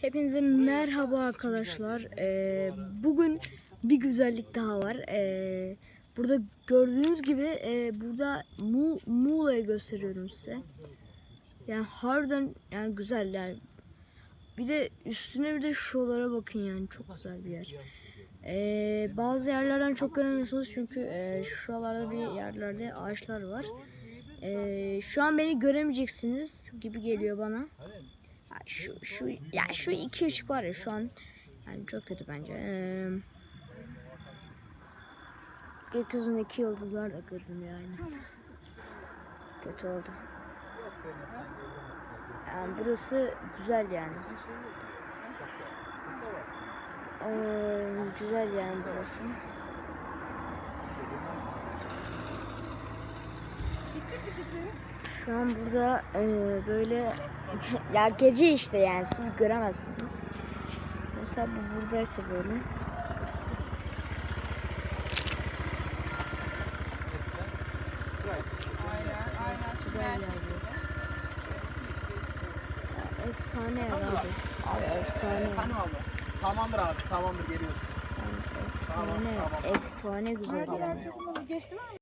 Hepinize merhaba arkadaşlar. Ee, bugün bir güzellik daha var. Ee, burada gördüğünüz gibi e, burada Mu Muğla'yı gösteriyorum size. Yani harbiden yani güzel yani. Bir de üstüne bir de şuralara bakın yani çok güzel bir yer. Ee, bazı yerlerden çok göremiyorsunuz çünkü e, şuralarda bir yerlerde ağaçlar var. Ee, şu an beni göremeyeceksiniz gibi geliyor bana. Şu şu ya şu iki ışık var ya şu an yani çok kötü bence. Ee, gökyüzündeki yıldızlar da görünüyor yani. Kötü oldu. Yani burası güzel yani. Ee, güzel yani burası. Şu an burada e, böyle ya gece işte yani siz göremezsiniz. Mesela bu buradaysa böyle. Ya, efsane yer abi. Abi efsane. Tamamdır abi. Tamamdır geliyoruz. Yani efsane, Tamam, tamam. efsane güzel yani.